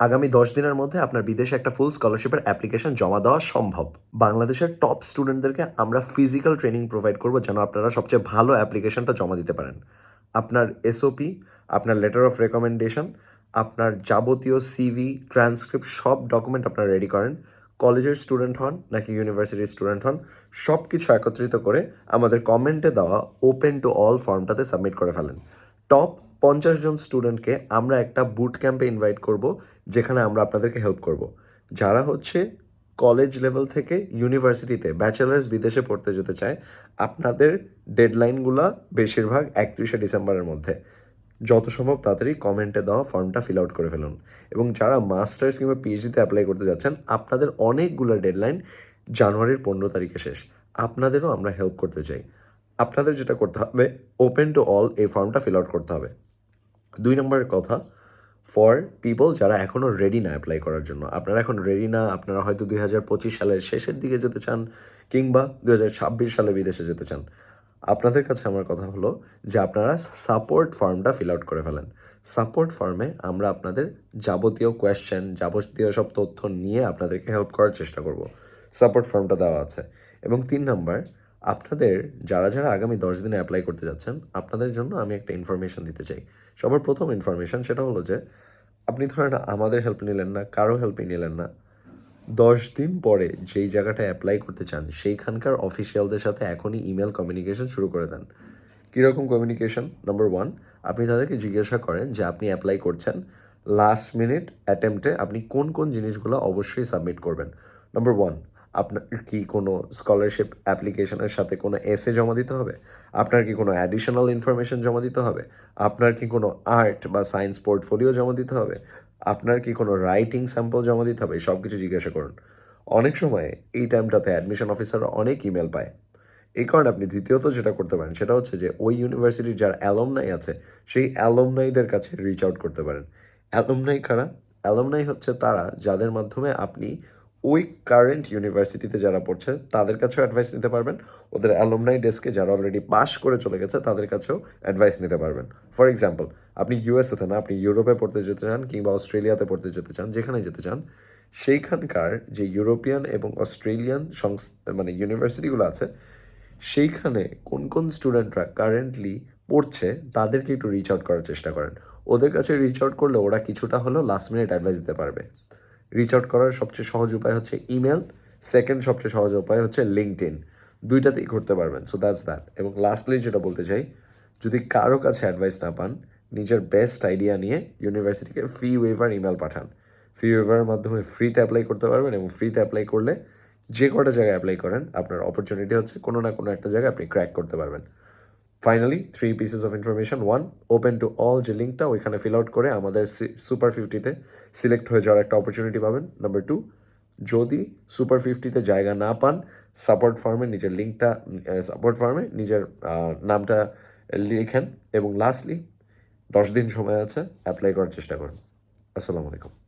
আগামী দশ দিনের মধ্যে আপনার বিদেশে একটা ফুল স্কলারশিপের অ্যাপ্লিকেশন জমা দেওয়া সম্ভব। বাংলাদেশের টপ স্টুডেন্টদেরকে আমরা ফিজিক্যাল ট্রেনিং প্রোভাইড করব যেন আপনারা সবচেয়ে ভালো অ্যাপ্লিকেশনটা জমা দিতে পারেন। আপনার এসওপি আপনার লেটার অফ রেকমেন্ডেশন আপনার যাবতীয় সিভি ট্রান্সক্রিপ্ট সব ডকুমেন্ট আপনারা রেডি করেন। কলেজের স্টুডেন্ট হন নাকি ইউনিভার্সিটির স্টুডেন্ট হন সব কিছু একত্রিত করে আমাদের কমেন্টে দেওয়া ওপেন টু অল ফর্মটাতে সাবমিট করে ফেলেন। টপ পঞ্চাশ জন স্টুডেন্টকে আমরা একটা বুট ক্যাম্পে ইনভাইট করব, যেখানে আমরা আপনাদেরকে হেল্প করব। যারা হচ্ছে কলেজ লেভেল থেকে ইউনিভার্সিটিতে ব্যাচেলার্স বিদেশে পড়তে যেতে চায়, আপনাদের ডেডলাইনগুলো বেশিরভাগ একত্রিশে ডিসেম্বরের মধ্যে। যত সম্ভব তাড়াতাড়ি কমেন্টে দেওয়া ফর্মটা ফিল আউট করে ফেলুন। এবং যারা মাস্টার্স কিংবা পিএইচডিতে অ্যাপ্লাই করতে যাচ্ছেন, আপনাদের অনেকগুলো ডেডলাইন জানুয়ারির পনেরো তারিখে শেষ। আপনাদেরও আমরা হেল্প করতে চাই। আপনাদের যেটা করতে হবে ওপেন টু অল এই ফর্মটা ফিল আউট করতে হবে। দুই নম্বরের কথা ফর পিপল যারা এখনও রেডি না অ্যাপ্লাই করার জন্য। আপনারা এখন রেডি না, আপনারা হয়তো দুই হাজার পঁচিশ সালের শেষের দিকে যেতে চান কিংবা দুই হাজার ছাব্বিশ সালে বিদেশে যেতে চান। আপনাদের কাছে আমার কথা হলো যে আপনারা সাপোর্ট ফর্মটা ফিল আউট করে ফেলেন। সাপোর্ট ফর্মে আমরা আপনাদের যাবতীয় কোয়েশ্চেন যাবতীয় সব তথ্য নিয়ে আপনাদেরকে হেল্প করার চেষ্টা করব। সাপোর্ট ফর্মটা দেওয়া আছে। এবং তিন নাম্বার আপনাদের যারা যারা আগামী দশ দিনে অ্যাপ্লাই করতে যাচ্ছেন, আপনাদের জন্য আমি একটা ইনফরমেশন দিতে চাই। সবার প্রথম ইনফরমেশন সেটা হলো যে, আপনি ধরেন আমাদের হেল্প নিলেন না, কারও হেল্পই নিলেন না, দশ দিন পরে যেই জায়গাটায় অ্যাপ্লাই করতে চান, সেইখানকার অফিসিয়ালদের সাথে এখনই ইমেল কমিউনিকেশন শুরু করে দেন। কীরকম কমিউনিকেশন নাম্বার ওয়ান আপনি তাদেরকে জিজ্ঞাসা করেন যে, আপনি অ্যাপ্লাই করছেন লাস্ট মিনিট অ্যাটেম্পটে আপনি কোন কোন জিনিসগুলো অবশ্যই সাবমিট করবেন। নাম্বার ওয়ান আপনার কি কোনো স্কলারশিপ অ্যাপ্লিকেশনের সাথে কোনো এসে জমা দিতে হবে? আপনার কি কোনো অ্যাডিশনাল ইনফরমেশন জমা দিতে হবে? আপনার কি কোনো আর্ট বা সায়েন্স পোর্টফোলিও জমা দিতে হবে? আপনার কি কোনো রাইটিং স্যাম্পল জমা দিতে হবে? সব কিছু জিজ্ঞাসা করুন। অনেক সময় এই টাইমটাতে অ্যাডমিশন অফিসার অনেক ইমেল পায়। এই কারণে আপনি দ্বিতীয়ত যেটা করতে পারেন, সেটা হচ্ছে যে ওই ইউনিভার্সিটির যার অ্যালমনাই আছে, সেই অ্যালমনাইদের কাছে রিচ আউট করতে পারেন। অ্যালমনাই কারা? অ্যালমনাই হচ্ছে তারা যাদের মাধ্যমে আপনি ওই কারেন্ট ইউনিভার্সিটিতে যারা পড়ছে, তাদের কাছেও অ্যাডভাইস নিতে পারবেন। ওদের অ্যালমনাই ডেস্কে যারা অলরেডি পাস করে চলে গেছে, তাদের কাছেও অ্যাডভাইস নিতে পারবেন। ফর এক্সাম্পল আপনি ইউএসএতে না আপনি ইউরোপে পড়তে যেতে চান কিংবা অস্ট্রেলিয়াতে পড়তে যেতে চান যেখানে যেতে চান, সেইখানকার যে ইউরোপিয়ান এবং অস্ট্রেলিয়ান সংস মানে ইউনিভার্সিটিগুলো আছে, সেইখানে কোন কোন স্টুডেন্টরা কারেন্টলি পড়ছে, তাদেরকে একটু রিচ আউট করার চেষ্টা করেন। ওদের কাছে রিচ আউট করলে ওরা কিছুটা হলেও লাস্ট মিনিট অ্যাডভাইস দিতে পারবে। রিচ আউট করার সবচেয়ে সহজ উপায় হচ্ছে ইমেল সেকেন্ড সবচেয়ে সহজ উপায় হচ্ছে লিঙ্কড ইন দুইটাতেই করতে পারবেন সো দ্যাটস দ্যাট এবং লাস্টলি যেটা বলতে চাই, যদি কারও কাছে অ্যাডভাইস না পান, নিজের বেস্ট আইডিয়া নিয়ে ইউনিভার্সিটিকে ফি ওয়েভার ইমেল পাঠান। ফি ওয়েভারের মাধ্যমে ফ্রিতে অ্যাপ্লাই করতে পারবেন এবং ফ্রিতে অ্যাপ্লাই করলে যে কটা জায়গায় অ্যাপ্লাই করেন, আপনার অপরচুনিটি হচ্ছে কোনো না কোনো একটা জায়গায় আপনি ক্র্যাক করতে পারবেন। Finally three pieces of information one open to all যে লিঙ্কটা ওইখানে ফিল আউট করে আমাদের সুপার ফিফটিতে সিলেক্ট হয়ে যাওয়ার একটা অপরচুনিটি পাবেন। নাম্বার টু যদি সুপার ফিফটিতে জায়গা না পান সাপোর্ট ফার্মে নিজের লিঙ্কটা সাপোর্ট ফার্মে নিজের নামটা লিখেন। এবং লাস্টলি দশ দিন সময় আছে অ্যাপ্লাই করার চেষ্টা করুন। আসসালামু আলাইকুম।